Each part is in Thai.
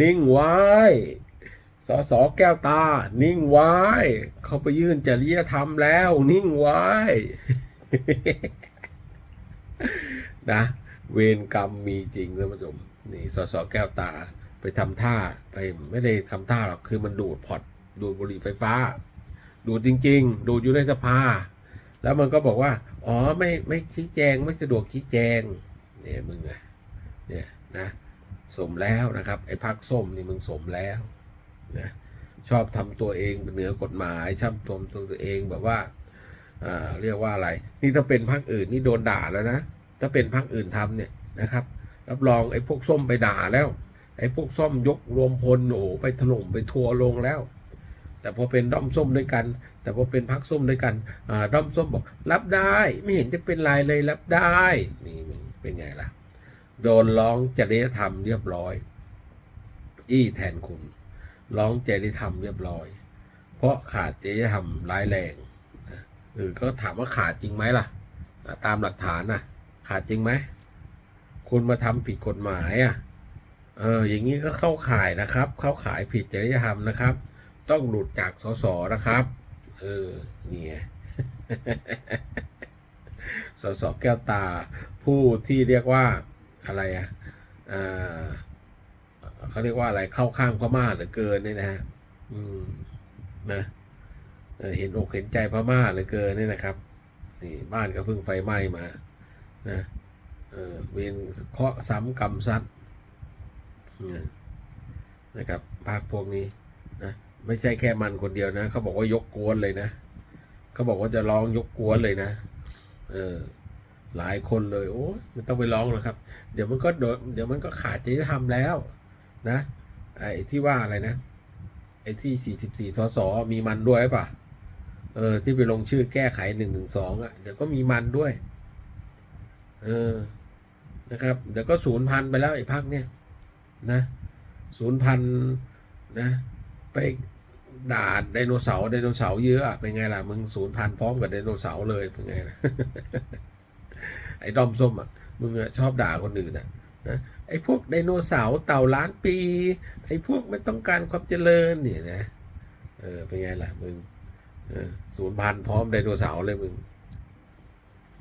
นิ่งไว้สสแก้วตา นิ่งไว้ เขาไปยื่นจริยธรรมแล้ว นิ่งไว้ นะ เวรกรรมมีจริงท่านผู้ชมนี่สสแก้วตาไปทำท่าไปไม่ได้ทำท่าหรอกคือมันดูดพอร์ตดูดบุหรี่ไฟฟ้า ดูดจริง ๆ ดูดอยู่ในสภา แล้วมันก็บอกว่า อ๋อไม่ไม่ชี้แจงไม่สะดวกชี้แจง เนี่ยมึงอะเนี่ยนะ สมแล้วนะครับ ไอ้พักส้มนี่มึงสมแล้วนะชอบทำตัวเองเหนือกฎหมายชอบทำตัวเองแบบว่าอ่าเรียกว่าอะไร นี่ถ้าเป็นพักอื่นนี่โดนด่าแล้วนะ ถ้าเป็นพักอื่นทำเนี่ยนะครับ รับรองไอ้พวกส้มไปด่าแล้ว ไอ้พวกส้มยกรวมพลโอ้ไปถล่มไปทัวร์ลงแล้ว แต่พอเป็นด้อมส้มด้วยกัน แต่พอเป็นพักส้มด้วยกันอ่าด้อมส้มบอก รับได้ไม่เห็นจะเป็นไรเลยรับได้ นี่มึงเป็นไงล่ะ โดนร้องจริยธรรมเรียบร้อยอี้แทนคุณ ร้องจริยธรรมเรียบร้อย เพราะขาดจริยธรรมร้ายแรงนะเออก็ถามว่าขาดจริงไหมล่ะ ตามหลักฐานนะขาดจริงไหมคุณมาทำผิดกฎหมายอะเอออย่างนี้ก็เข้าข่ายนะครับ เข้าข่ายผิดจริยธรรมนะครับ ต้องหลุดจากสสนะครับเออเนี่ยสสแก้วตาผู้ที่เรียกว่า อะไรอะเขาเรียกว่าอะไรเข้าข้างพม่าเหลือเกินเนี่ยนะฮะอืมนะเออเห็นอกเห็นใจพม่าเหลือเกินเนี่ยนะครับนี่บ้านก็เพิ่งไฟไหม้มานะเออเวียนเคาะซ้ำกรรมซัดเนี่ยนะครับภาคพวกนี้นะไม่ใช่แค่มันคนเดียวนะเขาบอกว่ายกกวนเลยนะเขาบอกว่าจะร้องยกกวนเลยนะ เออ หลายคนเลยโอ้ยไม่ต้องไปร้องหรอกครับ เดี๋ยวมันก็โดนเดี๋ยวมันก็ขาดจริยธรรมแล้วนะไอ้ที่ว่าอะไรนะไอ้ที่สี่สิบสี่สสมีมันด้วยป่ะเออ ที่ไปลงชื่อแก้ไขหนึ่งหนึ่งสองอะเดี๋ยวก็มีมันด้วย เออนะครับ เดี๋ยวก็ศูนย์พันไปแล้วไอ้พักเนี่ย นะศูนย์พันนะ ไปด่าไดโนเสาร์ไดโนเสาร์เยอะอะเป็นไงล่ะ มึงศูนย์พันพร้อมกับไดโนเสาร์เลยเป็นไงล่ะ ไอ้ดอมส้มอะมึงอะชอบด่าคนอื่นอะนะไอ้พวกไดโนเสาร์เต่าล้านปี ไอ้พวกไม่ต้องการความเจริญเนี่ยนะเออเป็นไงล่ะมึงศูนย์พันพร้อมไดโนเสาร์เลยมึง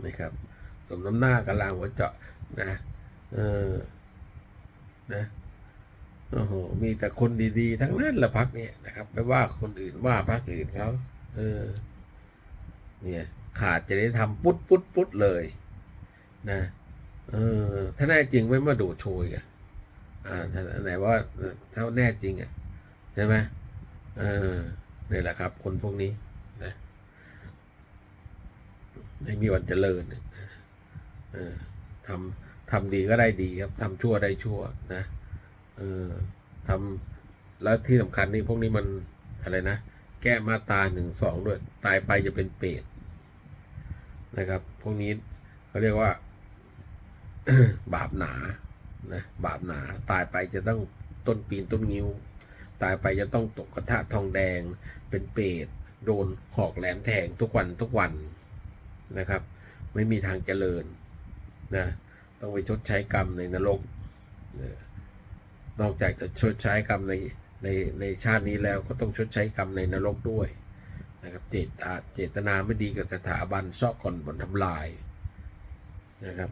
นะครับสมน้ำหน้ากำลังหัวเจาะนะเออนะโอ้โหมีแต่คนดีๆ ทั้งนั้นละพักเนี่ยนะครับไปว่าคนอื่นว่าพักอื่นเขาเออเนี่ยขาดจะได้ทำปุ๊ดปุ๊ดปุ๊ดเลย นะเออถ้าแน่จริงไม่มาดูดโชยอะอ่าไหนว่าถ้าแน่จริงอะใช่ไหมเออนี่แหละครับ คนพวกนี้นะไม่มีวันเจริญนะเออทำทำดีก็ได้ดีครับทำชั่วได้ชั่วนะเออทำแล้วที่สำคัญนี่พวกนี้มันอะไรนะ แก้มาตาหนึ่งสองด้วย ตายไปจะเป็นเปรตนะครับ พวกนี้เขาเรียกว่า บาปหนานะบาปหนา ตายไปจะต้องต้นปีนต้นงิ้ว ตายไปจะต้องตกกระทะทองแดง เป็นเปรตโดนหอกแหลมแทงทุกวันทุกวันนะครับ ไม่มีทางเจริญนะต้องไปชดใช้กรรมในนรกนะนอกจากจะชดใช้กรรมในในในชาตินี้แล้วก็ต้องชดใช้กรรมในนรกด้วยนะครับเจตนาเจตนาไม่ดีกับสถาบันซอกก่อนบนทำลายนะครับ